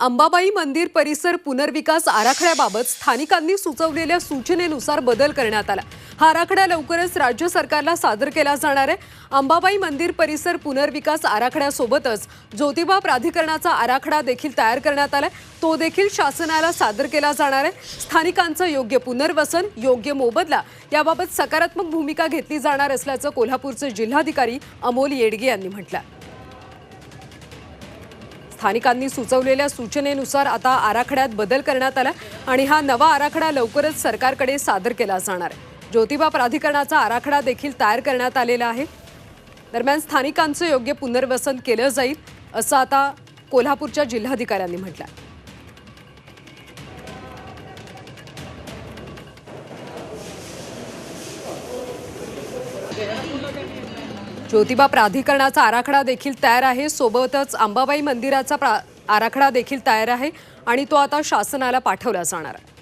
अंबाबाई मंदिर परिसर पुनर्विकास आराखड्याबाबत स्थानिकांनी सुचवलेल्या सूचनेनुसार बदल करण्यात आला. हा आराखडा लवकरच राज्य सरकारला सादर केला जाणार आहे. अंबाबाई मंदिर परिसर पुनर्विकास आराखड्यासोबतच ज्योतिबा प्राधिकरणाचा आराखडा देखील तयार करण्यात आलाय. तो देखील शासनाला सादर केला जाणार आहे. स्थानिकांचं योग्य पुनर्वसन योग्य मोबदला याबाबत सकारात्मक भूमिका घेतली जाणार असल्याचं कोल्हापूरचे जिल्हाधिकारी अमोल येडगे यांनी म्हटलं स्थानिकांनी सुचवलेल्या सूचनेनुसार आता आराखड्यात बदल करण्यात आला आणि हा नवा आराखडा लवकरच सरकारकडे सादर केला जाणार. आहे ज्योतिबा प्राधिकरणाचा आराखडा देखील तयार करण्यात आलेला आहे. दरम्यान स्थानिकांचं योग्य पुनर्वसन केलं जाईल असं आता कोल्हापूरच्या जिल्हाधिकाऱ्यांनी म्हटलं ज्योतिबा प्राधिकरणाचा आराखडा देखील तयार आहे. सोबतच अंबाबाई मंदिराचा प्रा आराखडा देखील तयार आहे आणि तो आता शासनाला पाठवला जाणार आहे.